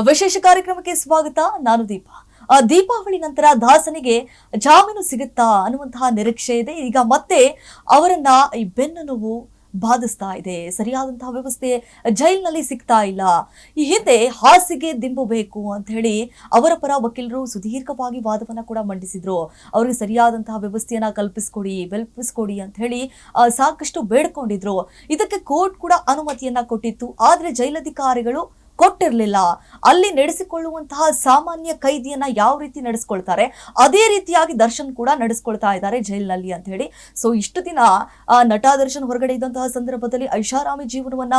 ವಿಶೇಷ ಕಾರ್ಯಕ್ರಮಕ್ಕೆ ಸ್ವಾಗತ. ನಾನು ದೀಪ. ದೀಪಾವಳಿ ನಂತರ ದಾಸನಿಗೆ ಜಾಮೀನು ಸಿಗುತ್ತಾ ಅನ್ನುವಂತಹ ನಿರೀಕ್ಷೆ ಇದೆ. ಈಗ ಮತ್ತೆ ಅವರನ್ನ ಈ ಬೆನ್ನು ನೋವು ಬಾಧಿಸ್ತಾ ಇದೆ. ಸರಿಯಾದಂತಹ ವ್ಯವಸ್ಥೆ ಜೈಲಿನಲ್ಲಿ ಸಿಗ್ತಾ ಇಲ್ಲ. ಈ ಹಿಂದೆ ಹಾಸಿಗೆ ದಿಂಬು ಬೇಕು ಅಂತ ಹೇಳಿ ಅವರ ಪರ ವಕೀಲರು ಸುದೀರ್ಘವಾಗಿ ವಾದವನ್ನ ಕೂಡ ಮಂಡಿಸಿದ್ರು. ಅವರಿಗೆ ಸರಿಯಾದಂತಹ ವ್ಯವಸ್ಥೆಯನ್ನ ಕಲ್ಪಿಸ್ಕೊಡಿ, ಬೆಲ್ಪಿಸ್ಕೊಡಿ ಅಂತ ಹೇಳಿ ಸಾಕಷ್ಟು ಬೇಡ್ಕೊಂಡಿದ್ರು. ಇದಕ್ಕೆ ಕೋರ್ಟ್ ಕೂಡ ಅನುಮತಿಯನ್ನ ಕೊಟ್ಟಿತ್ತು. ಆದ್ರೆ ಜೈಲಧಿಕಾರಿಗಳು ಕೊಟ್ಟಿರಲಿಲ್ಲ. ಅಲ್ಲಿ ನಡೆಸಿಕೊಳ್ಳುವಂತಹ ಸಾಮಾನ್ಯ ಕೈದಿಯನ್ನ ಯಾವ ರೀತಿ ನಡೆಸ್ಕೊಳ್ತಾರೆ? ಅದೇ ರೀತಿಯಾಗಿ ದರ್ಶನ್ ಕೂಡ ನಡೆಸ್ಕೊಳ್ತಾ ಇದ್ದಾರೆ ಜೈಲಿನಲ್ಲಿ ಅಂತ ಹೇಳಿ. ಸೊ ಇಷ್ಟು ದಿನ ನಟ ದರ್ಶನ್ ಹೊರಗಡೆ ಇದ್ದಂತಹ ಸಂದರ್ಭದಲ್ಲಿ ಐಷಾರಾಮಿ ಜೀವನವನ್ನ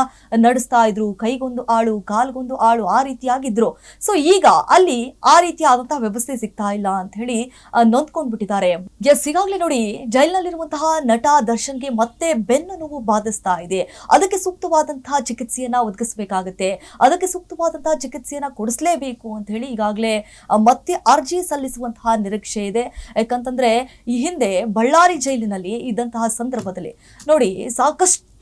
ನಡೆಸ್ತಾ ಇದ್ರು. ಕೈಗೊಂದು ಆಳು, ಕಾಲ್ಗೊಂದು ಆಳು, ಆ ರೀತಿಯಾಗಿದ್ರು. ಸೊ ಈಗ ಅಲ್ಲಿ ಆ ರೀತಿಯಾದಂತಹ ವ್ಯವಸ್ಥೆ ಸಿಗ್ತಾ ಇಲ್ಲ ಅಂತ ಹೇಳಿ ನೊಂದ್ಕೊಂಡ್ಬಿಟ್ಟಿದ್ದಾರೆ. ಎಸ್, ಈಗಾಗ್ಲೇ ನೋಡಿ, ಜೈಲಿನಲ್ಲಿರುವಂತಹ ನಟ ದರ್ಶನ್ಗೆ ಮತ್ತೆ ಬೆನ್ನು ನೋವು ಬಾಧಿಸ್ತಾ ಇದೆ. ಅದಕ್ಕೆ ಸೂಕ್ತವಾದಂತಹ ಚಿಕಿತ್ಸೆಯನ್ನ ಒದಗಿಸಬೇಕಾಗುತ್ತೆ. ಅದಕ್ಕೆ ಸೂಕ್ತವಾದಂತಹ ಚಿಕಿತ್ಸೆಯನ್ನು ಕೊಡಿಸಲೇಬೇಕು ಅಂತ ಹೇಳಿ ಈಗಾಗಲೇ ಮತ್ತೆ ಅರ್ಜಿ ಸಲ್ಲಿಸುವಂತಹ ನಿರೀಕ್ಷೆ ಇದೆ. ಯಾಕಂತಂದ್ರೆ, ಈ ಹಿಂದೆ ಬಳ್ಳಾರಿ ಜೈಲಿನಲ್ಲಿ ಇದ್ದಂತಹ ಸಂದರ್ಭದಲ್ಲಿ ನೋಡಿ, ಸಾಕಷ್ಟು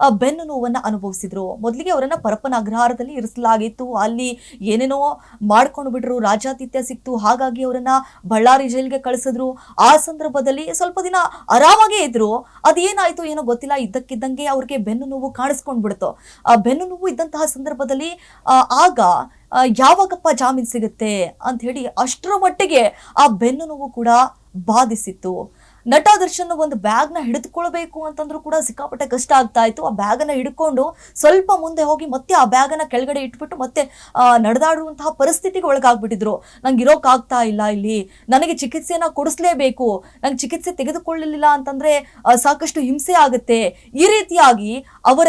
ಆ, ಬೆನ್ನು ನೋವನ್ನು ಅನುಭವಿಸಿದ್ರು. ಮೊದಲಿಗೆ ಅವರನ್ನು ಪರಪ್ಪನ ಅಗ್ರಹಾರದಲ್ಲಿ ಇರಿಸಲಾಗಿತ್ತು. ಅಲ್ಲಿ ಏನೇನೋ ಮಾಡ್ಕೊಂಡು ಬಿಟ್ರು ರಾಜಾತಿಥ್ಯ ಸಿಕ್ತು ಹಾಗಾಗಿ ಅವರನ್ನು ಬಳ್ಳಾರಿ ಜೈಲಿಗೆ ಕಳಿಸಿದ್ರು. ಆ ಸಂದರ್ಭದಲ್ಲಿ ಸ್ವಲ್ಪ ದಿನ ಆರಾಮಾಗೇ ಇದ್ರು. ಅದೇನಾಯಿತು ಏನೋ ಗೊತ್ತಿಲ್ಲ ಇದ್ದಕ್ಕಿದ್ದಂಗೆ ಅವ್ರಿಗೆ ಬೆನ್ನು ನೋವು ಕಾಣಿಸ್ಕೊಂಡ್ಬಿಡ್ತು ಆ ಬೆನ್ನು ನೋವು ಇದ್ದಂತಹ ಸಂದರ್ಭದಲ್ಲಿ ಆಗ ಯಾವಾಗಪ್ಪ ಜಾಮೀನು ಸಿಗುತ್ತೆ? ಅಂತ ಹೇಳಿ ಅಷ್ಟರ ಮಟ್ಟಿಗೆ ಆ ಬೆನ್ನು ನೋವು ಕೂಡ ಬಾಧಿಸಿತ್ತು. ನಟ ದರ್ಶನ್ ಒಂದು ಬ್ಯಾಗ್ನ ಹಿಡಿದುಕೊಳ್ಬೇಕು ಅಂತಂದ್ರೂ ಕೂಡ ಸಿಕ್ಕಾಪಟ್ಟೆ ಕಷ್ಟ ಆಗ್ತಾ ಇತ್ತು. ಆ ಬ್ಯಾಗ್ನ ಹಿಡ್ಕೊಂಡು ಸ್ವಲ್ಪ ಮುಂದೆ ಹೋಗಿ ಮತ್ತೆ ಆ ಬ್ಯಾಗ್ನ ಕೆಳಗಡೆ ಇಟ್ಬಿಟ್ಟು ಮತ್ತೆ ನಡೆದಾಡುವಂತಹ ಪರಿಸ್ಥಿತಿಗೆ ಒಳಗಾಗ್ಬಿಟ್ಟಿದ್ರು. ನಂಗೆ ಇರೋಕ್ಕಾಗ್ತಾ ಇಲ್ಲ ಇಲ್ಲಿ. ನನಗೆ ಚಿಕಿತ್ಸೆನ ಕೊಡಿಸ್ಲೇಬೇಕು. ನಂಗೆ ಚಿಕಿತ್ಸೆ ತೆಗೆದುಕೊಳ್ಳಲಿಲ್ಲ ಅಂತಂದ್ರೆ ಸಾಕಷ್ಟು ಹಿಂಸೆ ಆಗುತ್ತೆ. ಈ ರೀತಿಯಾಗಿ ಅವರ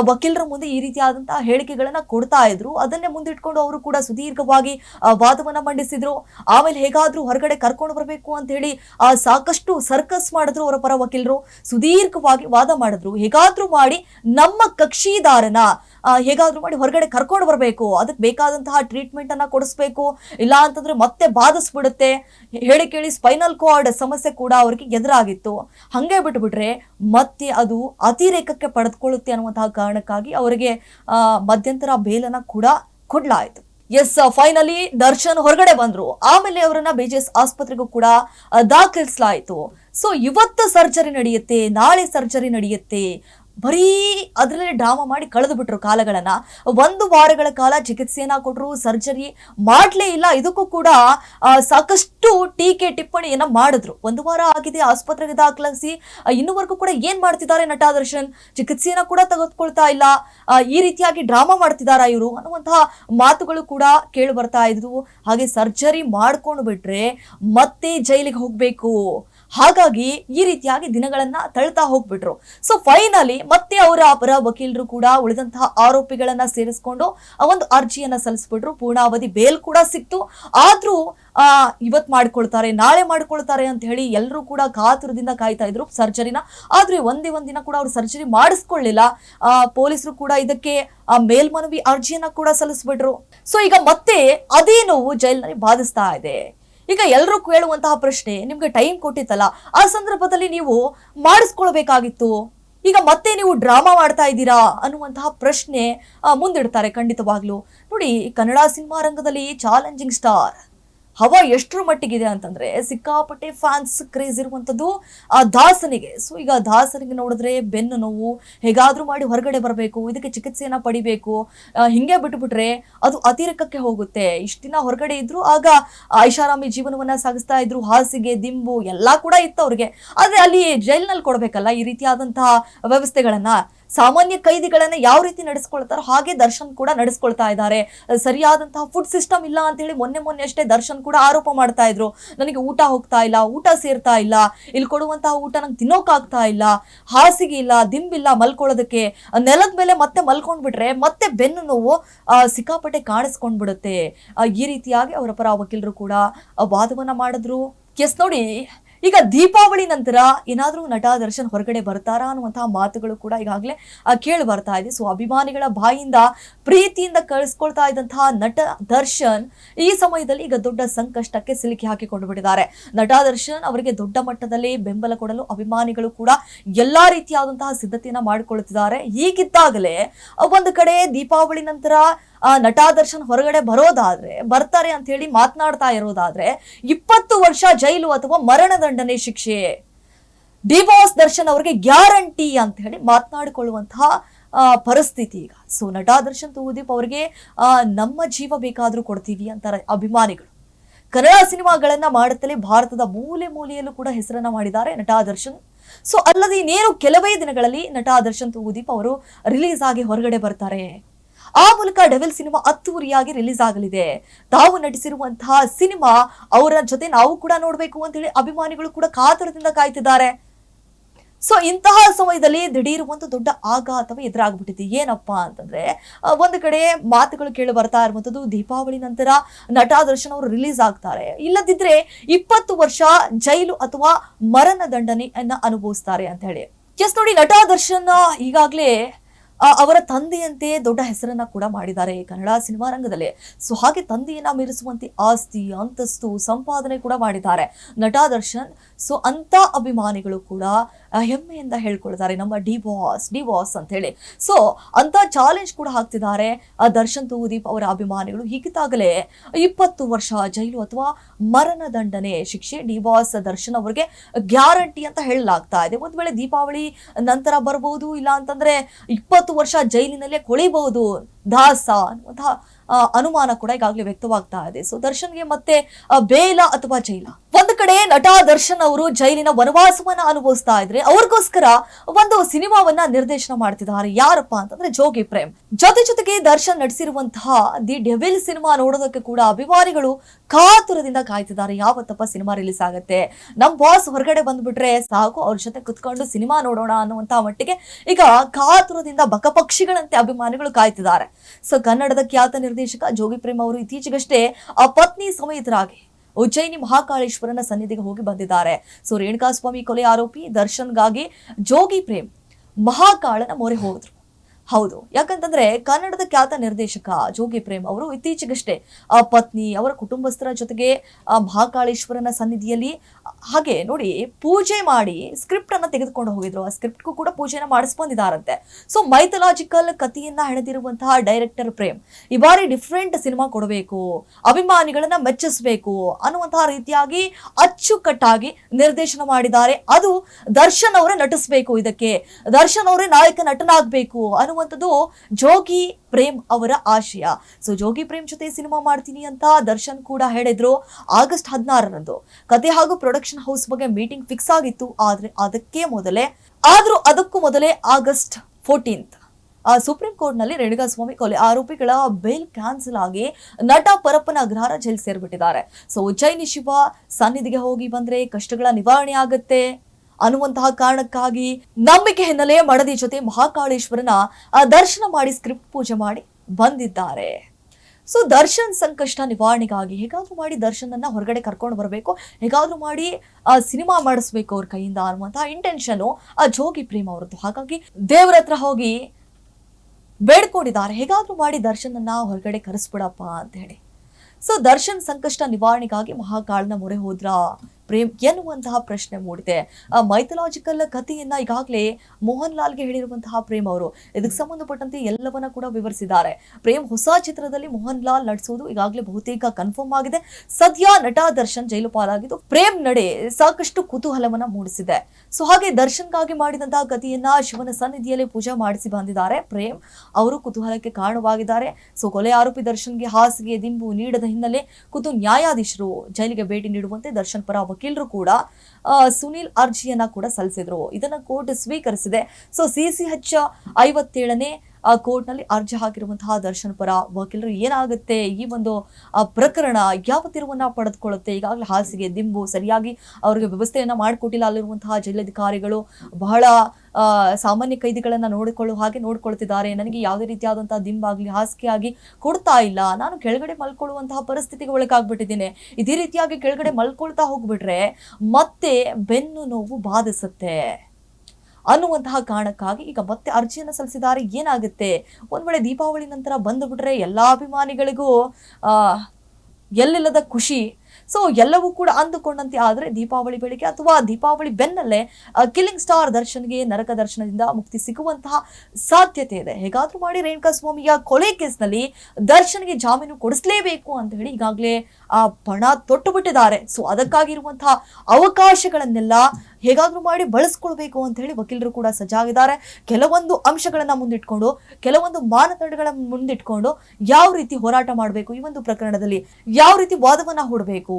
ವಕೀಲರ ಮುಂದೆ ಈ ರೀತಿಯಾದಂತಹ ಹೇಳಿಕೆಗಳನ್ನ ಕೊಡ್ತಾ ಇದ್ರು. ಅದನ್ನೇ ಮುಂದಿಟ್ಕೊಂಡು ಅವರು ಕೂಡ ಸುದೀರ್ಘವಾಗಿ ಆ, ವಾದವನ್ನ ಮಂಡಿಸಿದ್ರು. ಆಮೇಲೆ ಹೇಗಾದ್ರೂ ಹೊರಗಡೆ ಕರ್ಕೊಂಡು ಬರಬೇಕು ಅಂತ ಹೇಳಿ ಆ, ಸಾಕಷ್ಟು ಸರ್ಕಸ್ ಮಾಡಿದ್ರು ಅವರ ಪರ ವಕೀಲರು. ಸುದೀರ್ಘವಾಗಿ ವಾದ ಮಾಡಿದ್ರು. ಹೇಗಾದ್ರೂ ಮಾಡಿ ನಮ್ಮ ಕಕ್ಷಿದಾರನ ಆ, ಹೇಗಾದ್ರೂ ಮಾಡಿ ಹೊರಗಡೆ ಕರ್ಕೊಂಡು ಬರಬೇಕು. ಅದಕ್ಕೆ ಬೇಕಾದಂತಹ ಟ್ರೀಟ್ಮೆಂಟ್ ಅನ್ನ ಕೊಡಿಸ್ಬೇಕು. ಇಲ್ಲ ಅಂತಂದ್ರೆ ಮತ್ತೆ ಬಾಧಿಸ್ಬಿಡುತ್ತೆ. ಹೇಳಿ ಕೇಳಿ ಸ್ಪೈನಲ್ ಕಾರ್ಡ್ ಸಮಸ್ಯೆ ಕೂಡ ಅವರಿಗೆ ಎದುರಾಗಿತ್ತು. ಹಂಗೆ ಬಿಟ್ಬಿಟ್ರೆ ಮತ್ತೆ ಅದು ಅತಿರೇಕಕ್ಕೆ ಪಡೆದುಕೊಳ್ಳುತ್ತೆ ಅನ್ನುವಂತಹ ಕಾರಣಕ್ಕಾಗಿ ಅವರಿಗೆ ಮಧ್ಯಂತರ ಬೇಲನ ಕೂಡ ಕೊಡ್ಲಾಯಿತು. ಎಸ್ ಫೈನಲಿ ದರ್ಶನ್ ಹೊರಗಡೆ ಬಂದ್ರು. ಆಮೇಲೆ ಅವರನ್ನ ಬೇಜೆಸ್ ಆಸ್ಪತ್ರೆಗೂ ಕೂಡ ದಾಖಲಿಸಲಾಯಿತು. ಸೊ ಇವತ್ತು ಸರ್ಜರಿ ನಡೆಯುತ್ತೆ, ನಾಳೆ ಸರ್ಜರಿ ನಡೆಯುತ್ತೆ. ಬರೀ ಅದರಲ್ಲಿ ಡ್ರಾಮಾ ಮಾಡಿ ಕಳೆದು ಬಿಟ್ರು ಕಾಲಗಳನ್ನ. ಒಂದು ವಾರಗಳ ಕಾಲ ಚಿಕಿತ್ಸೆಯನ್ನ ಕೊಟ್ಟರು ಸರ್ಜರಿ ಮಾಡಲೇ ಇಲ್ಲ. ಇದಕ್ಕೂ ಕೂಡ ಸಾಕಷ್ಟು ಟೀಕೆ ಟಿಪ್ಪಣಿಯನ್ನು ಮಾಡಿದ್ರು. ಒಂದು ವಾರ ಆಗಿದೆ, ಆಸ್ಪತ್ರೆಗೆ ದಾಖಲಿಸಿ ಇನ್ನುವರೆಗೂ ಕೂಡ ಏನು ಮಾಡ್ತಿದ್ದಾರೆ ನಟ ದರ್ಶನ್? ಚಿಕಿತ್ಸೆಯನ್ನ ಕೂಡ ತೆಗೆದುಕೊಳ್ತಾ ಇಲ್ಲ. ಈ ರೀತಿಯಾಗಿ ಡ್ರಾಮಾ ಮಾಡ್ತಿದಾರಾ ಇವರು? ಅನ್ನುವಂತಹ ಮಾತುಗಳು ಕೂಡ ಕೇಳಿ ಬರ್ತಾ ಇದ್ವು. ಹಾಗೆ ಸರ್ಜರಿ ಮಾಡ್ಕೊಂಡು ಬಿಟ್ರೆ ಮತ್ತೆ ಜೈಲಿಗೆ ಹೋಗ್ಬೇಕು. ಹಾಗಾಗಿ ಈ ರೀತಿಯಾಗಿ ದಿನಗಳನ್ನ ತಳ್ತಾ ಹೋಗ್ಬಿಟ್ರು. ಸೊ ಫೈನಲಿ ಮತ್ತೆ ಅವರ ಪರ ವಕೀಲರು ಕೂಡ ಉಳಿದಂತಹ ಆರೋಪಿಗಳನ್ನ ಸೇರಿಸ್ಕೊಂಡು ಆ ಒಂದು ಅರ್ಜಿಯನ್ನ ಸಲ್ಲಿಸ್ಬಿಟ್ರು. ಪೂರ್ಣಾವಧಿ ಬೇಲ್ ಕೂಡ ಸಿಕ್ತು. ಆದ್ರೂ, ಆ, ಇವತ್ ಮಾಡ್ಕೊಳ್ತಾರೆ, ನಾಳೆ ಮಾಡ್ಕೊಳ್ತಾರೆ ಅಂತ ಹೇಳಿ ಎಲ್ಲರೂ ಕೂಡ ಕಾತುರದಿಂದ ಕಾಯ್ತಾ ಇದ್ರು ಸರ್ಜರಿನ. ಆದ್ರೆ ಒಂದೇ ಒಂದಿನ ಕೂಡ ಅವ್ರು ಸರ್ಜರಿ ಮಾಡಿಸ್ಕೊಳ್ಳಿಲ್ಲ. ಆ, ಪೊಲೀಸರು ಕೂಡ ಇದಕ್ಕೆ, ಆ, ಮೇಲ್ಮನವಿ ಅರ್ಜಿಯನ್ನ ಕೂಡ ಸಲ್ಲಿಸ್ಬಿಟ್ರು. ಸೊ ಈಗ ಮತ್ತೆ ಅದೇ ನೋವು ಜೈಲ್ನಲ್ಲಿ ಬಾಧಿಸ್ತಾ ಇದೆ. ಈಗ ಎಲ್ಲರೂ ಕೇಳುವಂತಹ ಪ್ರಶ್ನೆ ನಿಮ್ಗೆ ಟೈಮ್ ಕೊಟ್ಟಿತ್ತಲ್ಲ, ಆ ಸಂದರ್ಭದಲ್ಲಿ ನೀವು ಮಾಡಿಸ್ಕೊಳ್ಬೇಕಾಗಿತ್ತು. ಈಗ ಮತ್ತೆ ನೀವು ಡ್ರಾಮಾ ಮಾಡ್ತಾ ಇದ್ದೀರಾ ಅನ್ನುವಂತಹ ಪ್ರಶ್ನೆ ಮುಂದಿಡ್ತಾರೆ ಖಂಡಿತವಾಗ್ಲು. ನೋಡಿ ಕನ್ನಡ ಸಿನಿಮಾ ರಂಗದಲ್ಲಿ ಚಾಲೆಂಜಿಂಗ್ ಸ್ಟಾರ್ ಹವಾ ಎಷ್ಟರ ಮಟ್ಟಿಗಿದೆ ಅಂತಂದ್ರೆ ಸಿಕ್ಕಾಪಟ್ಟೆ ಫ್ಯಾನ್ಸ್ ಕ್ರೇಜ್ ಇರುವಂತದ್ದು ಆ ದಾಸನಿಗೆ. ಸೊ ಈಗ ದಾಸನಿಗೆ ನೋಡಿದ್ರೆ ಬೆನ್ನು ನೋವು, ಹೇಗಾದ್ರೂ ಮಾಡಿ ಹೊರಗಡೆ ಬರಬೇಕು, ಇದಕ್ಕೆ ಚಿಕಿತ್ಸೆಯನ್ನ ಪಡಿಬೇಕು. ಹಿಂಗೆ ಬಿಟ್ಬಿಟ್ರೆ ಅದು ಅತಿರೇಕಕ್ಕೆ ಹೋಗುತ್ತೆ. ಇಷ್ಟ ದಿನ ಹೊರಗಡೆ ಇದ್ರು ಆಗ ಐಷಾರಾಮಿ ಜೀವನವನ್ನ ಸಾಗಿಸ್ತಾ ಇದ್ರು, ಹಾಸಿಗೆ, ದಿಂಬು ಎಲ್ಲಾ ಕೂಡ ಇತ್ತು ಅವ್ರಿಗೆ. ಆದ್ರೆ ಅಲ್ಲಿ ಜೈಲ್ನಲ್ಲಿ ಕೊಡ್ಬೇಕಲ್ಲ ಈ ರೀತಿಯಾದಂತಹ ವ್ಯವಸ್ಥೆಗಳನ್ನ. ಸಾಮಾನ್ಯ ಕೈದಿಗಳನ್ನ ಯಾವ ರೀತಿ ನಡೆಸ್ಕೊಳ್ತಾರೋ ಹಾಗೆ ದರ್ಶನ್ ಕೂಡ ನಡೆಸ್ಕೊಳ್ತಾ ಇದ್ದಾರೆ. ಸರಿಯಾದಂತಹ ಫುಡ್ ಸಿಸ್ಟಮ್ ಇಲ್ಲ ಅಂತ ಹೇಳಿ ಮೊನ್ನೆ ಮೊನ್ನೆ ಅಷ್ಟೇ ದರ್ಶನ್ ಕೂಡ ಆರೋಪ ಮಾಡ್ತಾ ಇದ್ರು. ನನಗೆ ಊಟ ಹೋಗ್ತಾ ಇಲ್ಲ, ಊಟ ಸೇರ್ತಾ ಇಲ್ಲ, ಇಲ್ಲಿ ಕೊಡುವಂತಹ ಊಟ ನಂಗೆ ತಿನ್ನೋಕಾಗ್ತಾ ಇಲ್ಲ, ಹಾಸಿಗೆ ಇಲ್ಲ, ದಿಂಬಿಲ್ಲ ಮಲ್ಕೊಳ್ಳೋದಕ್ಕೆ. ನೆಲದ ಮೇಲೆ ಮತ್ತೆ ಮಲ್ಕೊಂಡ್ಬಿಟ್ರೆ ಮತ್ತೆ ಬೆನ್ನು ನೋವು ಸಿಕ್ಕಾಪಟ್ಟೆ ಕಾಣಿಸ್ಕೊಂಡ್ಬಿಡುತ್ತೆ. ಈ ರೀತಿಯಾಗಿ ಅವರ ಪರ ವಕೀಲರು ಕೂಡ ವಾದವನ್ನ ಮಾಡಿದ್ರು. ಎಸ್ ನೋಡಿ ಈಗ ದೀಪಾವಳಿ ನಂತರ ಏನಾದರೂ ನಟ ದರ್ಶನ್ ಹೊರಗಡೆ ಬರ್ತಾರಾ ಅನ್ನುವಂತಹ ಮಾತುಗಳು ಕೂಡ ಈಗಾಗಲೇ ಕೇಳಿ ಬರ್ತಾ ಇದೆ. ಸೊ ಅಭಿಮಾನಿಗಳ ಬಾಯಿಂದ ಪ್ರೀತಿಯಿಂದ ಕಳಿಸ್ಕೊಳ್ತಾ ಇದ್ದಂತಹ ನಟ ದರ್ಶನ್ ಈ ಸಮಯದಲ್ಲಿ ಈಗ ದೊಡ್ಡ ಸಂಕಷ್ಟಕ್ಕೆ ಸಿಲುಕಿ ಹಾಕಿಕೊಂಡು ಬಿಟ್ಟಿದ್ದಾರೆ. ನಟ ದರ್ಶನ್ ಅವರಿಗೆ ದೊಡ್ಡ ಮಟ್ಟದಲ್ಲಿ ಬೆಂಬಲ ಕೊಡಲು ಅಭಿಮಾನಿಗಳು ಕೂಡ ಎಲ್ಲಾ ರೀತಿಯಾದಂತಹ ಸಿದ್ಧತೆಯನ್ನ ಮಾಡಿಕೊಳ್ಳುತ್ತಿದ್ದಾರೆ ಹೀಗಿದ್ದಾಗಲೇ ಒಂದು ಕಡೆ ದೀಪಾವಳಿ ನಂತರ ನಟ ದರ್ಶನ್ ಹೊರಗಡೆ ಬರೋದಾದ್ರೆ ಬರ್ತಾರೆ ಅಂತ ಹೇಳಿ ಮಾತನಾಡ್ತಾ ಇರೋದಾದ್ರೆ ಇಪ್ಪತ್ತು ವರ್ಷ ಜೈಲು ಅಥವಾ ಮರಣದಂಡನೆ ಶಿಕ್ಷೆ ಡಿವಾಸ್ ದರ್ಶನ್ ಅವರಿಗೆ ಗ್ಯಾರಂಟಿ ಅಂತ ಹೇಳಿ ಮಾತನಾಡಿಕೊಳ್ಳುವಂತಹ ಆ, ಪರಿಸ್ಥಿತಿ ಈಗ. ಸೊ ನಟ ದರ್ಶನ್ ತೂಗುದೀಪ್ ಅವರಿಗೆ ಆ, ನಮ್ಮ ಜೀವ ಬೇಕಾದರೂ ಕೊಡ್ತೀವಿ ಅಂತಾರೆ ಅಭಿಮಾನಿಗಳು. ಕನ್ನಡ ಸಿನಿಮಾಗಳನ್ನ ಮಾಡುತ್ತಲೇ ಭಾರತದ ಮೂಲೆ ಮೂಲೆಯಲ್ಲೂ ಕೂಡ ಹೆಸರನ್ನ ಮಾಡಿದ್ದಾರೆ ನಟ ದರ್ಶನ್ ಸೊ ಅಲ್ಲದೆ ಇನ್ನೇನು ಕೆಲವೇ ದಿನಗಳಲ್ಲಿ ನಟ ದರ್ಶನ್ ತೂಗುದೀಪ್ ಅವರು ರಿಲೀಸ್ ಆಗಿ ಹೊರಗಡೆ ಬರ್ತಾರೆ. ಆ ಮೂಲಕ ಡೆವಿಲ್ ಸಿನಿಮಾ ಅತ್ತೂರಿಯಾಗಿ ರಿಲೀಸ್ ಆಗಲಿದೆ. ತಾವು ನಟಿಸಿರುವಂತಹ ಸಿನಿಮಾ ಅವರ ಜೊತೆ ನಾವು ಕೂಡ ನೋಡಬೇಕು ಅಂತ ಹೇಳಿ ಅಭಿಮಾನಿಗಳು ಕೂಡ ಕಾತರದಿಂದ ಕಾಯ್ತಿದ್ದಾರೆ. ಸೊ ಇಂತಹ ಸಮಯದಲ್ಲಿ ದಿಢೀರ್ ಒಂದು ದೊಡ್ಡ ಆಘಾತವೇ ಎದುರಾಗ್ಬಿಟ್ಟಿದೆ. ಏನಪ್ಪಾ ಅಂತಂದ್ರೆ ಒಂದು ಕಡೆ ಮಾತುಗಳು ಕೇಳಿ ಬರ್ತಾ ಇರುವಂಥದ್ದು ದೀಪಾವಳಿ ನಂತರ ನಟ ದರ್ಶನ್ ಅವರು ರಿಲೀಸ್ ಆಗ್ತಾರೆ. ಇಲ್ಲದಿದ್ರೆ ಇಪ್ಪತ್ತು ವರ್ಷ ಜೈಲು ಅಥವಾ ಮರಣ ದಂಡನೆಯನ್ನ ಅನುಭವಿಸ್ತಾರೆ ಅಂತ ಹೇಳಿ. ಎಸ್ ನೋಡಿ, ನಟ ದರ್ಶನ್ ಈಗಾಗಲೇ ಅವರ ತಂದೆಯಂತೆ ದೊಡ್ಡ ಹೆಸರನ್ನ ಕೂಡ ಮಾಡಿದ್ದಾರೆ ಕನ್ನಡ ಸಿನಿಮಾ ರಂಗದಲ್ಲಿ. ಸೊ ಹಾಗೆ ತಂದೆಯನ್ನ ಮೀರಿಸುವಂತೆ ಆಸ್ತಿ, ಅಂತಸ್ತು, ಸಂಪಾದನೆ ಕೂಡ ಮಾಡಿದ್ದಾರೆ ನಟ ದರ್ಶನ್. ಸೊ ಅಂತ ಅಭಿಮಾನಿಗಳು ಕೂಡ ಹೆಮ್ಮೆಯಿಂದ ಹೇಳ್ಕೊಳ್ತಾರೆ ನಮ್ಮ ಡಿ ಬಾಸ್ ಡಿ ಬಾಸ್ ಅಂತ ಹೇಳಿ ಸೊ ಅಂತ ಚಾಲೆಂಜ್ ಕೂಡ ಹಾಕ್ತಿದ್ದಾರೆ. ದರ್ಶನ್ ತೂಗುದೀಪ್ ಅವರ ಅಭಿಮಾನಿಗಳು ಹೀಗಿದ್ದಾಗಲೇ ಇಪ್ಪತ್ತು ವರ್ಷ ಜೈಲು ಅಥವಾ ಮರಣ ದಂಡನೆ ಶಿಕ್ಷೆ ಡಿ ಬಾಸ್ ದರ್ಶನ್ ಅವರಿಗೆ ಗ್ಯಾರಂಟಿ ಅಂತ ಹೇಳಲಾಗ್ತಾ ಇದೆ. ಒಂದ್ ವೇಳೆ ದೀಪಾವಳಿ ನಂತರ ಬರಬಹುದು ಇಲ್ಲ ಅಂತಂದ್ರೆ ಇಪ್ಪತ್ತು ವರ್ಷ ಜೈಲಿನಲ್ಲೇ ಕೊಳಿಬಹುದು ದಾಸ ಅನ್ನುವಂತಹ ಅನುಮಾನ ಕೂಡ ಈಗಾಗಲೇ ವ್ಯಕ್ತವಾಗ್ತಾ ಇದೆ. ಸೊ ದರ್ಶನ್ಗೆ ಮತ್ತೆ ಬೇಲ ಅಥವಾ ಜೈಲ? ಒಂದು ಕಡೆ ನಟ ದರ್ಶನ್ ಅವರು ಜೈಲಿನ ವನವಾಸವನ್ನ ಅನುಭವಿಸ್ತಾ ಇದ್ರೆ, ಅವ್ರಿಗೋಸ್ಕರ ಒಂದು ಸಿನಿಮಾವನ್ನ ನಿರ್ದೇಶನ ಮಾಡ್ತಿದ್ದಾರೆ. ಯಾರಪ್ಪ ಅಂತಂದ್ರೆ ಜೋಗಿ ಪ್ರೇಮ್. ಜೊತೆ ಜೊತೆಗೆ ದರ್ಶನ್ ನಡೆಸಿರುವಂತಹ ದಿ ಡೆವಿಲ್ ಸಿನಿಮಾ ನೋಡೋದಕ್ಕೆ ಕೂಡ ಅಭಿಮಾನಿಗಳು ಕಾತುರದಿಂದ ಕಾಯ್ತಿದ್ದಾರೆ. ಯಾವತ್ತಪ್ಪ ಸಿನಿಮಾ ರಿಲೀಸ್ ಆಗುತ್ತೆ? ನಮ್ ಬಾಸ್ ಹೊರಗಡೆ ಬಂದ್ಬಿಟ್ರೆ ಸಾಕು, ಅವ್ರ ಜೊತೆ ಕುತ್ಕೊಂಡು ಸಿನಿಮಾ ನೋಡೋಣ ಅನ್ನುವಂತಹ ಮಟ್ಟಿಗೆ ಈಗ ಕಾತುರದಿಂದ ಬಕಪಕ್ಷಿಗಳಂತೆ ಅಭಿಮಾನಿಗಳು ಕಾಯ್ತಿದ್ದಾರೆ. ಸೊ ಕನ್ನಡದ ಖ್ಯಾತ ನಿರ್ದೇಶಕ ಜೋಗಿ ಪ್ರೇಮ್ ಅವರು ಇತ್ತೀಚೆಗಷ್ಟೇ ಆ ಪತ್ನಿ ಸಮೇತರಾಗಿ ಉಜ್ಜಯಿನಿ ಮಹಾಕಾಳೇಶ್ವರನ ಸನ್ನಿಧಿಗೆ ಹೋಗಿ ಬಂದಿದ್ದಾರೆ. ಸೊ ರೇಣುಕಾಸ್ವಾಮಿ ಕೊಲೆ ಆರೋಪಿ ದರ್ಶನ್ಗಾಗಿ ಜೋಗಿ ಪ್ರೇಮ್ ಮಹಾಕಾಳನ ಮೊರೆ ಹೋದ್ರು. ಹೌದು. ಯಾಕಂತಂದ್ರೆ ಕನ್ನಡದ ಖ್ಯಾತ ನಿರ್ದೇಶಕ ಜೋಗಿ ಪ್ರೇಮ್ ಅವರು ಇತ್ತೀಚೆಗಷ್ಟೇ, ಆ ಪತ್ನಿ, ಅವರ ಕುಟುಂಬಸ್ಥರ ಜೊತೆಗೆ ಮಹಾಕಾಳೇಶ್ವರನ ಸನ್ನಿಧಿಯಲ್ಲಿ ಹಾಗೆ ನೋಡಿ, ಪೂಜೆ ಮಾಡಿ ಸ್ಕ್ರಿಪ್ಟನ್ನು ತೆಗೆದುಕೊಂಡು ಹೋಗಿದ್ರು. ಆ ಸ್ಕ್ರಿಪ್ಟ್ಗೂ ಕೂಡ ಪೂಜೆನ ಮಾಡಿಸ್ಬಂದಿದ್ದಾರಂತೆ. ಸೊ ಮೈಥಲಾಜಿಕಲ್ ಕಥೆಯನ್ನ ಹೆಣೆದಿರುವಂತಹ ಡೈರೆಕ್ಟರ್ ಪ್ರೇಮ್ ಈ ಬಾರಿ ಡಿಫ್ರೆಂಟ್ ಸಿನಿಮಾ ಕೊಡಬೇಕು, ಅಭಿಮಾನಿಗಳನ್ನ ಮೆಚ್ಚಿಸಬೇಕು ಅನ್ನುವಂತಹ ರೀತಿಯಾಗಿ ಅಚ್ಚುಕಟ್ಟಾಗಿ ನಿರ್ದೇಶನ ಮಾಡಿದ್ದಾರೆ. ಅದು ದರ್ಶನ್ ಅವರೇ ನಟಿಸ್ಬೇಕು ಇದಕ್ಕೆ. ದರ್ಶನ್ ಅವರೇ ನಾಯಕ ನಟನಾಗಬೇಕು ಅನ್ನುವಂಥದ್ದು ಜೋಗಿ ಪ್ರೇಮ್ ಅವರ ಆಶಯ. ಸೊ ಜೋಗಿ ಪ್ರೇಮ್ ಜೊತೆ ಸಿನಿಮಾ ಮಾಡ್ತೀನಿ ಅಂತ ದರ್ಶನ್ ಕೂಡ ಹೇಳಿದ್ರು ಆಗಸ್ಟ್ ಹದಿನಾರರಂದು. ಕತೆ ಹಾಗೂ ಪ್ರೊಡಕ್ಷನ್ ಹೌಸ್ ಬಗ್ಗೆ ಮೀಟಿಂಗ್ ಫಿಕ್ಸ್ ಆಗಿತ್ತು, ಆದ್ರೆ ಅದಕ್ಕೆ ಮೊದಲೇ, ಆದ್ರೂ ಅದಕ್ಕೂ ಮೊದಲೇ ಆಗಸ್ಟ್ ಫೋರ್ಟೀನ್ತ್ ಸುಪ್ರೀಂ ಕೋರ್ಟ್ನಲ್ಲಿ ರೇಣುಕಾಸ್ವಾಮಿ ಕೊಲೆ ಆರೋಪಿಗಳ ಬೇಲ್ ಕ್ಯಾನ್ಸಲ್ ಆಗಿ ನಟ ಪರಪ್ಪನ ಅಗ್ರಹಾರ ಜೈಲು ಸೇರ್ಬಿಟ್ಟಿದ್ದಾರೆ. ಸೊ ಉಜ್ಜಯಿನಿ ಶಿವ ಸನ್ನಿಧಿಗೆ ಹೋಗಿ ಬಂದ್ರೆ ಕಷ್ಟಗಳ ನಿವಾರಣೆ ಆಗತ್ತೆ. ಅನ್ನುವಂತಹ ಕಾರಣಕ್ಕಾಗಿ ನಂಬಿಕೆ ಹಿನ್ನೆಲೆ ಮಡದಿ ಜೊತೆ ಮಹಾಕಾಳೇಶ್ವರನ, ಆ, ದರ್ಶನ ಮಾಡಿ ಸ್ಕ್ರಿಪ್ಟ್ ಪೂಜೆ ಮಾಡಿ ಬಂದಿದ್ದಾರೆ. ಸೊ, ದರ್ಶನ್ ಸಂಕಷ್ಟ ನಿವಾರಣೆಗಾಗಿ ಹೇಗಾದ್ರೂ ಮಾಡಿ ದರ್ಶನನ್ನ ಹೊರಗಡೆ ಕರ್ಕೊಂಡು ಬರಬೇಕು, ಹೇಗಾದ್ರೂ ಮಾಡಿ ಸಿನಿಮಾ ಮಾಡಿಸ್ಬೇಕು ಅವ್ರ ಕೈಯಿಂದ ಅನ್ನುವಂತಹ ಇಂಟೆನ್ಷನ್ ಆ, ಜೋಗಿ ಪ್ರೇಮ್ ಅವರದ್ದು. ಹಾಗಾಗಿ ದೇವರ ಹತ್ರ ಹೋಗಿ ಬೇಡ್ಕೊಂಡಿದ್ದಾರೆ, ಹೇಗಾದ್ರೂ ಮಾಡಿ ದರ್ಶನನ್ನ ಹೊರಗಡೆ ಕರೆಸ್ಬಿಡಪ್ಪ ಅಂತ ಹೇಳಿ. ಸೊ, ದರ್ಶನ್ ಸಂಕಷ್ಟ ನಿವಾರಣೆಗಾಗಿ ಮಹಾಕಾಳನ ಮೊರೆ ಹೋದ್ರ? ಪ್ರೇಮ್ ಎನ್ನುವಂತಹ ಪ್ರಶ್ನೆ ಮೂಡಿದೆ. ಆ ಮೈಥಲಾಜಿಕಲ್ ಕಥೆಯನ್ನ ಈಗಾಗಲೇ ಮೋಹನ್ ಲಾಲ್ಗೆ ಹೇಳಿರುವಂತಹ ಪ್ರೇಮ್ ಅವರು. ಇದಕ್ಕೆ ಸಂಬಂಧಪಟ್ಟಂತೆ ಎಲ್ಲವನ್ನ ಕೂಡ ವಿವರಿಸಿದ್ದಾರೆ. ಪ್ರೇಮ್ ಹೊಸ ಚಿತ್ರದಲ್ಲಿ ಮೋಹನ್ ಲಾಲ್ ನಡೆಸುವುದು ಈಗಾಗಲೇ ಬಹುತೇಕ ಕನ್ಫರ್ಮ್ ಆಗಿದೆ. ಸದ್ಯ ನಟ ದರ್ಶನ್ ಜೈಲು ಪಾಲಾಗಿದ್ದು ಪ್ರೇಮ್ ನಡೆ ಸಾಕಷ್ಟು ಕುತೂಹಲವನ್ನ ಮೂಡಿಸಿದೆ. ಸೊ ಹಾಗೆ ದರ್ಶನ್ಗಾಗಿ ಮಾಡಿದಂತಹ ಕಥೆಯನ್ನ ಶಿವನ ಸನ್ನಿಧಿಯಲ್ಲಿ ಪೂಜೆ ಮಾಡಿಸಿ ಬಂದಿದ್ದಾರೆ ಪ್ರೇಮ್. ಅವರು ಕುತೂಹಲಕ್ಕೆ ಕಾರಣವಾಗಿದ್ದಾರೆ. ಸೊ ಕೊಲೆ ಆರೋಪಿ ದರ್ಶನ್ಗೆ ಹಾಸಿಗೆ, ದಿಂಬು ನೀಡದ ಹಿನ್ನೆಲೆ ಕುತು ನ್ಯಾಯಾಧೀಶರು ಜೈಲಿಗೆ ಭೇಟಿ ನೀಡುವಂತೆ ದರ್ಶನ್ ಪರ ವಕೀಲರು ಕೂಡ ಸುನೀಲ್ ಅರ್ಜಿಯನ್ನ ಕೂಡ ಸಲ್ಲಿಸಿದ್ರು. ಇದನ್ನ ಕೋರ್ಟ್ ಸ್ವೀಕರಿಸಿದೆ. ಸೊ ಸಿ ಸಿ ಎಚ್ ಐವತ್ತೇಳನೇ ಆ ಕೋರ್ಟ್ನಲ್ಲಿ ಅರ್ಜಿ ಹಾಕಿರುವಂತಹ ದರ್ಶನ್ ಪರ ವಕೀಲರು ಏನಾಗುತ್ತೆ? ಈ ಒಂದು ಪ್ರಕರಣ ಯಾವ ತಿರುವನ್ನ ಪಡೆದುಕೊಳ್ಳುತ್ತೆ? ಈಗಾಗಲೇ ಹಾಸಿಗೆ, ದಿಂಬು ಸರಿಯಾಗಿ ಅವರಿಗೆ ವ್ಯವಸ್ಥೆಯನ್ನ ಮಾಡಿಕೊಟ್ಟಿಲ್ಲ. ಅಲ್ಲಿರುವಂತಹ ಜಿಲ್ಲಾಧಿಕಾರಿಗಳು ಬಹಳ ಸಾಮಾನ್ಯ ಕೈದಿಗಳನ್ನ ನೋಡಿಕೊಳ್ಳುವ ಹಾಗೆ ನೋಡ್ಕೊಳ್ತಿದ್ದಾರೆ. ನನಗೆ ಯಾವುದೇ ರೀತಿಯಾದಂತಹ ದಿಂಬಾಗ್ಲಿ ಹಾಸಿಗೆ ಆಗಿ ಕೊಡ್ತಾ ಇಲ್ಲ. ನಾನು ಕೆಳಗಡೆ ಮಲ್ಕೊಳ್ಳುವಂತಹ ಪರಿಸ್ಥಿತಿಗೆ ಒಳಗಾಗ್ಬಿಟ್ಟಿದ್ದೇನೆ. ಇದೇ ರೀತಿಯಾಗಿ ಕೆಳಗಡೆ ಮಲ್ಕೊಳ್ತಾ ಹೋಗ್ಬಿಟ್ರೆ ಮತ್ತೆ ಬೆನ್ನು ನೋವು ಬಾಧಿಸುತ್ತೆ. ಅನ್ನುವಂತಹ ಕಾರಣಕ್ಕಾಗಿ ಈಗ ಮತ್ತೆ ಅರ್ಜಿಯನ್ನು ಸಲ್ಲಿಸಿದ್ದಾರೆ. ಏನಾಗುತ್ತೆ? ಒಂದು ವೇಳೆ ದೀಪಾವಳಿ ನಂತರ ಬಂದುಬಿಟ್ರೆ ಎಲ್ಲ ಅಭಿಮಾನಿಗಳಿಗೂ ಎಲ್ಲಿಲ್ಲದ ಖುಷಿ. ಸೊ ಎಲ್ಲವೂ ಕೂಡ ಅಂದುಕೊಂಡಂತೆ ಆದರೆ ದೀಪಾವಳಿ ಬೆಳಿಗ್ಗೆ ಅಥವಾ ದೀಪಾವಳಿ ಬೆನ್ನಲ್ಲೇ ಕಿಲ್ಲಿಂಗ್ ಸ್ಟಾರ್ ದರ್ಶನ್ಗೆ ನರಕ ದರ್ಶನದಿಂದ ಮುಕ್ತಿ ಸಿಗುವಂತಹ ಸಾಧ್ಯತೆ ಇದೆ. ಹೇಗಾದರೂ ಮಾಡಿ ರೇಣುಕಾ ಸ್ವಾಮಿಯ ಕೊಲೆ ಕೇಸ್ನಲ್ಲಿ ದರ್ಶನ್ಗೆ ಜಾಮೀನು ಕೊಡಿಸಲೇಬೇಕು ಅಂತ ಹೇಳಿ ಈಗಾಗಲೇ, ಆ, ಪಣ ತೊಟ್ಟು ಬಿಟ್ಟಿದ್ದಾರೆ. ಸೊ ಅದಕ್ಕಾಗಿರುವಂತಹ ಅವಕಾಶಗಳನ್ನೆಲ್ಲ ಹೇಗಾದ್ರೂ ಮಾಡಿ ಬಳಸ್ಕೊಳ್ಬೇಕು ಅಂತ ಹೇಳಿ ವಕೀಲರು ಕೂಡ ಸಜ್ಜಾಗಿದ್ದಾರೆ ಕೆಲವೊಂದು ಅಂಶಗಳನ್ನು ಮುಂದಿಟ್ಕೊಂಡು, ಕೆಲವೊಂದು ಮಾನದಂಡಗಳನ್ನು ಮುಂದಿಟ್ಕೊಂಡು ಯಾವ ರೀತಿ ಹೋರಾಟ ಮಾಡಬೇಕು ಈ ಒಂದು ಪ್ರಕರಣದಲ್ಲಿ? ಯಾವ ರೀತಿ ವಾದವನ್ನು ಹೂಡಬೇಕು?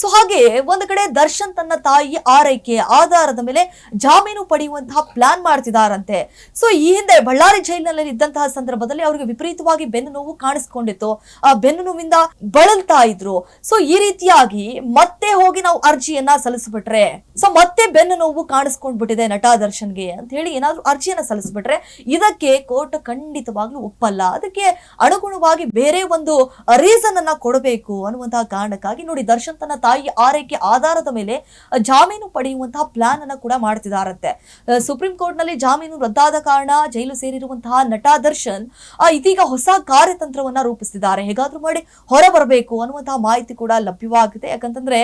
ಸೊ ಹಾಗೆ ಒಂದು ಕಡೆ ದರ್ಶನ್ ತನ್ನ ತಾಯಿ ಆರೈಕೆ ಆಧಾರದ ಮೇಲೆ ಜಾಮೀನು ಪಡೆಯುವಂತಹ ಪ್ಲಾನ್ ಮಾಡ್ತಿದಾರಂತೆ. ಸೊ ಈ ಹಿಂದೆ ಬಳ್ಳಾರಿ ಜೈಲಿನಲ್ಲಿ ಇದ್ದಂತಹ ಸಂದರ್ಭದಲ್ಲಿ ಅವರಿಗೆ ವಿಪರೀತವಾಗಿ ಬೆನ್ನು ನೋವು ಕಾಣಿಸ್ಕೊಂಡಿತ್ತು. ಆ ಬೆನ್ನು ನೋವಿಂದ ಬಳಲ್ತಾ ಇದ್ರು. ಸೊ ಈ ರೀತಿಯಾಗಿ ಮತ್ತೆ ಹೋಗಿ ನಾವು ಅರ್ಜಿಯನ್ನ ಸಲ್ಲಿಸ್ಬಿಟ್ರೆ, ಸೊ ಮತ್ತೆ ಬೆನ್ನು ನೋವು ಕಾಣಿಸ್ಕೊಂಡ್ಬಿಟ್ಟಿದೆ ನಟ ದರ್ಶನ್ಗೆ ಅಂತ ಹೇಳಿ ಏನಾದ್ರೂ ಅರ್ಜಿಯನ್ನ ಸಲ್ಲಿಸ್ಬಿಟ್ರೆ ಇದಕ್ಕೆ ಕೋರ್ಟ್ ಖಂಡಿತವಾಗ್ಲೂ ಒಪ್ಪಲ್ಲ. ಅದಕ್ಕೆ ಅನುಗುಣವಾಗಿ ಬೇರೆ ಒಂದು ರೀಸನ್ ಅನ್ನ ಕೊಡಬೇಕು ಅನ್ನುವಂತಹ ಕಾರಣಕ್ಕಾಗಿ ನೋಡಿ ದರ್ಶನ್ ತನ್ನ ತಾಯಿ ಆರೈಕೆ ಆಧಾರದ ಮೇಲೆ ಜಾಮೀನು ಪಡೆಯುವಂತಹ ಪ್ಲಾನ್ ಅನ್ನ ಕೂಡ ಮಾಡ್ತಿದಾರಂತೆ. ಸುಪ್ರೀಂ ಕೋರ್ಟ್ನಲ್ಲಿ ಜಾಮೀನು ರದ್ದಾದ ಕಾರಣ ಜೈಲು ಸೇರಿರುವಂತಹ ನಟ ದರ್ಶನ್ ಇದೀಗ ಹೊಸ ಕಾರ್ಯತಂತ್ರವನ್ನ ರೂಪಿಸಿದ್ದಾರೆ ಹೇಗಾದ್ರೂ ಮಾಡಿ ಹೊರ ಬರಬೇಕು ಅನ್ನುವಂತಹ ಮಾಹಿತಿ ಕೂಡ ಲಭ್ಯವಾಗಿದೆ. ಯಾಕಂತಂದ್ರೆ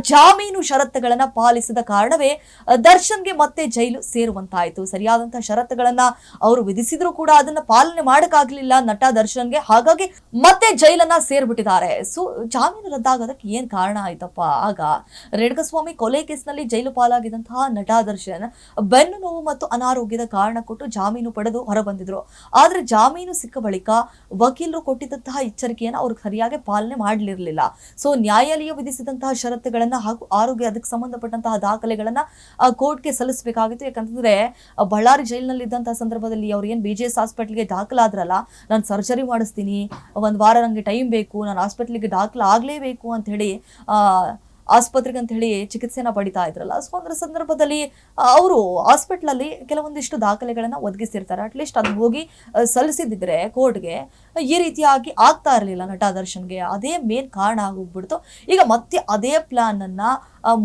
ಜಾಮೀನು ಷರತ್ತುಗಳನ್ನ ಪಾಲಿಸಿದ ಕಾರಣವೇ ದರ್ಶನ್ ದರ್ಶನ್ಗೆ ಮತ್ತೆ ಜೈಲು ಸೇರುವಂತಾಯ್ತು. ಸರಿಯಾದಂತಹ ಷರತ್ತುಗಳನ್ನ ಅವರು ವಿಧಿಸಿದ್ರು ಕೂಡ ಅದನ್ನ ಪಾಲನೆ ಮಾಡಕ್ಕಾಗ್ಲಿಲ್ಲ ನಟ ದರ್ಶನ್ಗೆ. ಹಾಗಾಗಿ ಮತ್ತೆ ಜೈಲನ್ನ ಸೇರ್ಬಿಟ್ಟಿದ್ದಾರೆ. ಸೊ, ಜಾಮೀನು ರದ್ದಾಗೋದಕ್ಕೆ ಏನ್ ಕಾರಣ ಆಯ್ತಪ್ಪ. ಆಗ ರೇಣುಕಸ್ವಾಮಿ ಕೊಲೆ ಕೇಸ್ನಲ್ಲಿ ಜೈಲು ಪಾಲಾಗಿದ್ದಂತಹ ನಟ ದರ್ಶನ್ ಬೆನ್ನು ನೋವು ಮತ್ತು ಅನಾರೋಗ್ಯದ ಕಾರಣ ಕೊಟ್ಟು ಜಾಮೀನು ಪಡೆದು ಹೊರಬಂದಿದ್ರು. ಆದ್ರೆ ಜಾಮೀನು ಸಿಕ್ಕ ಬಳಿಕ ವಕೀಲರು ಕೊಟ್ಟಿದ್ದಂತಹ ಎಚ್ಚರಿಕೆಯನ್ನ ಅವರು ಸರಿಯಾಗಿ ಪಾಲನೆ ಮಾಡಲಿರಲಿಲ್ಲ. ಸೊ ನ್ಯಾಯಾಲಯ ವಿಧಿಸಿದಂತಹ ಷರತ್ತುಗಳನ್ನ ಹಾಗೂ ಆರೋಗ್ಯ ಅದಕ್ಕೆ ಸಂಬಂಧಪಟ್ಟಂತಹ ದಾಖಲೆಗಳನ್ನ ಕೋರ್ಟ್ಗೆ ಸಲ್ಲಿಸಬೇಕಾಗಿತ್ತು. ಯಾಕಂತಂದ್ರೆ ಬಳ್ಳಾರಿ ಜೈಲಿನಲ್ಲಿ ಇದ್ದಂತಹ ಸಂದರ್ಭದಲ್ಲಿ ಅವ್ರು ಏನ್ ಬಿ ಜಿ ಎಸ್ ಹಾಸ್ಪಿಟ್ಲ್ಗೆ ದಾಖಲಾದ್ರಲ್ಲ, ನಾನು ಸರ್ಜರಿ ಮಾಡಿಸ್ತೀನಿ, ಒಂದು ವಾರ ನಂಗೆ ಟೈಮ್ ಬೇಕು, ನಾನು ಹಾಸ್ಪಿಟ್ಲಿಗೆ ದಾಖಲಾಗಲೇಬೇಕು ಅಂತ ಹೇಳಿ ಆಸ್ಪತ್ರೆಗೆ ಅಂತ ಹೇಳಿ ಚಿಕಿತ್ಸೆನ ಪಡಿತಾ ಇದ್ರಲ್ಲ. ಸೊ ಅದರ ಸಂದರ್ಭದಲ್ಲಿ ಅವರು ಹಾಸ್ಪಿಟ್ಲಲ್ಲಿ ಕೆಲವೊಂದಿಷ್ಟು ದಾಖಲೆಗಳನ್ನ ಒದಗಿಸಿರ್ತಾರೆ. ಅಟ್ಲೀಸ್ಟ್ ಅದು ಹೋಗಿ ಸಲ್ಲಿಸಿದ್ರೆ ಕೋರ್ಟ್ಗೆ, ಈ ರೀತಿಯಾಗಿ ಆಗ್ತಾ ಇರಲಿಲ್ಲ ನಟ ದರ್ಶನ್ಗೆ. ಅದೇ ಮೇನ್ ಕಾರಣ ಆಗೋಗ್ಬಿಡ್ತು. ಈಗ ಮತ್ತೆ ಅದೇ ಪ್ಲಾನ್ ಅನ್ನ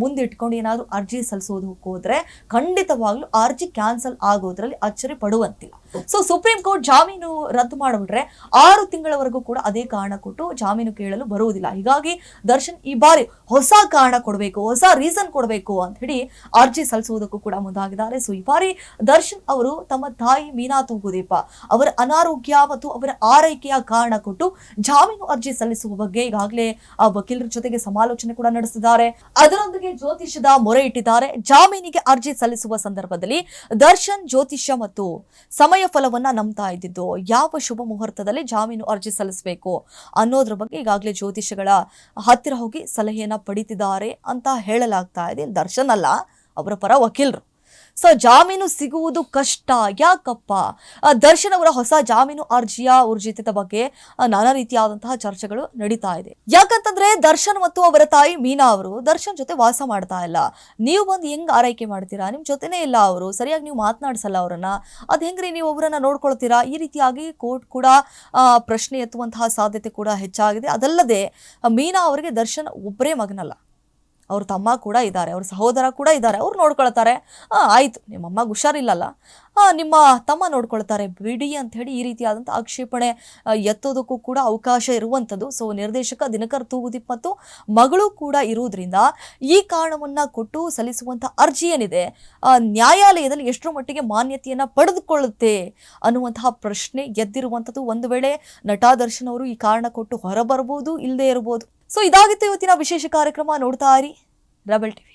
ಮುಂದಿಟ್ಕೊಂಡು ಏನಾದರೂ ಅರ್ಜಿ ಸಲ್ಲಿಸೋದಕ್ಕೆ ಹೋದರೆ ಖಂಡಿತವಾಗ್ಲೂ ಅರ್ಜಿ ಕ್ಯಾನ್ಸಲ್ ಆಗೋದ್ರಲ್ಲಿ ಅಚ್ಚರಿ ಪಡುವಂತಿಲ್ಲ. ಸೊ ಸುಪ್ರೀಂ ಕೋರ್ಟ್ ಜಾಮೀನು ರದ್ದು ಮಾಡಿಬಿಟ್ರೆ ಆರು ತಿಂಗಳವರೆಗೂ ಕೂಡ ಅದೇ ಕಾರಣ ಕೊಟ್ಟು ಜಾಮೀನು ಕೇಳಲು ಬರುವುದಿಲ್ಲ. ಹೀಗಾಗಿ ದರ್ಶನ್ ಈ ಬಾರಿ ಹೊಸ ಕಾರಣ ಕೊಡಬೇಕು, ಹೊಸ ರೀಸನ್ ಕೊಡಬೇಕು ಅಂತ ಹೇಳಿ ಅರ್ಜಿ ಸಲ್ಲಿಸುವುದಕ್ಕೂ ಕೂಡ ಮುಂದಾಗಿದ್ದಾರೆ. ಸೊ ಈ ಬಾರಿ ದರ್ಶನ್ ಅವರು ತಮ್ಮ ತಾಯಿ ಮೀನಾ ತೂಗುದೀಪ ಅವರ ಅನಾರೋಗ್ಯ ಮತ್ತು ಅವರ ಆರೈಕೆಯ ಕಾರಣ ಕೊಟ್ಟು ಜಾಮೀನು ಅರ್ಜಿ ಸಲ್ಲಿಸುವ ಬಗ್ಗೆ ಈಗಾಗಲೇ ಆ ವಕೀಲರ ಜೊತೆಗೆ ಸಮಾಲೋಚನೆ ಕೂಡ ನಡೆಸಿದ್ದಾರೆ. ಅದರೊಂದಿಗೆ ಜ್ಯೋತಿಷದ ಮೊರೆ ಇಟ್ಟಿದ್ದಾರೆ. ಜಾಮೀನಿಗೆ ಅರ್ಜಿ ಸಲ್ಲಿಸುವ ಸಂದರ್ಭದಲ್ಲಿ ದರ್ಶನ್ ಜ್ಯೋತಿಷ್ಯ ಮತ್ತು ಸಮಯ ಫಲವನ್ನ ನಂಬ್ತಾ ಇದ್ದಿದ್ದು, ಯಾವ ಶುಭ ಮುಹೂರ್ತದಲ್ಲಿ ಜಾಮೀನು ಅರ್ಜಿ ಸಲ್ಲಿಸಬೇಕು ಅನ್ನೋದ್ರ ಬಗ್ಗೆ ಈಗಾಗಲೇ ಜ್ಯೋತಿಷಿಗಳ ಹತ್ತಿರ ಹೋಗಿ ಸಲಹೆಯನ್ನ ಪಡೀತಿದ್ದಾರೆ ಅಂತ ಹೇಳಲಾಗ್ತಾ ಇದೆ. ದರ್ಶನ್ ಅಲ್ಲ, ಅವರ ಪರ ವಕೀಲರು. ಸೊ ಜಾಮೀನು ಸಿಗುವುದು ಕಷ್ಟ. ಯಾಕಪ್ಪ? ದರ್ಶನ್ ಅವರ ಹೊಸ ಜಾಮೀನು ಅರ್ಜಿಯ ಊರ್ಜಿತದ ಬಗ್ಗೆ ನಾನಾ ರೀತಿಯಾದಂತಹ ಚರ್ಚೆಗಳು ನಡೀತಾ ಇದೆ. ಯಾಕಂತಂದ್ರೆ ದರ್ಶನ್ ಮತ್ತು ಅವರ ತಾಯಿ ಮೀನಾ ಅವರು ದರ್ಶನ್ ಜೊತೆ ವಾಸ ಮಾಡ್ತಾ ಇಲ್ಲ. ನೀವು ಬಂದು ಹೆಂಗ್ ಆರೈಕೆ ಮಾಡ್ತೀರಾ? ನಿಮ್ ಜೊತೆನೇ ಇಲ್ಲ ಅವರು. ಸರಿಯಾಗಿ ನೀವು ಮಾತನಾಡಿಸಲ್ಲ ಅವರನ್ನ. ಅದ್ ಹೆಂಗ್ರಿ ನೀವು ಅವರನ್ನ ನೋಡ್ಕೊಳ್ತೀರಾ? ಈ ರೀತಿಯಾಗಿ ಕೋರ್ಟ್ ಕೂಡ ಪ್ರಶ್ನೆ ಎತ್ತುವಂತಹ ಸಾಧ್ಯತೆ ಕೂಡ ಹೆಚ್ಚಾಗಿದೆ. ಅದಲ್ಲದೆ ಮೀನಾ ಅವರಿಗೆ ದರ್ಶನ್ ಒಬ್ಬರೇ ಮಗನಲ್ಲ. ಅವ್ರ ತಮ್ಮ ಕೂಡ ಇದ್ದಾರೆ, ಅವ್ರ ಸಹೋದರ ಕೂಡ ಇದ್ದಾರೆ, ಅವ್ರು ನೋಡ್ಕೊಳ್ತಾರೆ. ಆಯಿತು ಆಯ್ತು ನಿಮ್ಮಮ್ಮಗೆ ಹುಷಾರಿಲ್ಲಲ್ಲ? ನಿಮ್ಮ ತಮ್ಮ ನೋಡ್ಕೊಳ್ತಾರೆ, ಬಿಡಿ ಅಂತ ಹೇಳಿ ಈ ರೀತಿಯಾದಂಥ ಆಕ್ಷೇಪಣೆ ಎತ್ತೋದಕ್ಕೂ ಕೂಡ ಅವಕಾಶ ಇರುವಂಥದ್ದು. ಸೊ ನಿರ್ದೇಶಕ ದಿನಕರ್ ತೂಗುದೀಪ್ ಮತ್ತು ಮಗಳು ಕೂಡ ಇರುವುದರಿಂದ ಈ ಕಾರಣವನ್ನ ಕೊಟ್ಟು ಸಲ್ಲಿಸುವಂಥ ಅರ್ಜಿ ಏನಿದೆ? ನ್ಯಾಯಾಲಯದಲ್ಲಿ ಎಷ್ಟರ ಮಟ್ಟಿಗೆ ಮಾನ್ಯತೆಯನ್ನು ಪಡೆದುಕೊಳ್ಳುತ್ತೆ ಅನ್ನುವಂತಹ ಪ್ರಶ್ನೆ ಎದ್ದಿರುವಂಥದ್ದು. ಒಂದು ವೇಳೆ ನಟ ದರ್ಶನ್ ಅವರು ಈ ಕಾರಣ ಕೊಟ್ಟು ಹೊರಬರ್ಬೋದು ಇಲ್ಲದೇ ಇರ್ಬೋದು ಸೊ ಇದಾಗಿತ್ತು ಇವತ್ತಿನ ವಿಶೇಷ ಕಾರ್ಯಕ್ರಮ ನೋಡ್ತಾ ಇರಿ. Rebel TV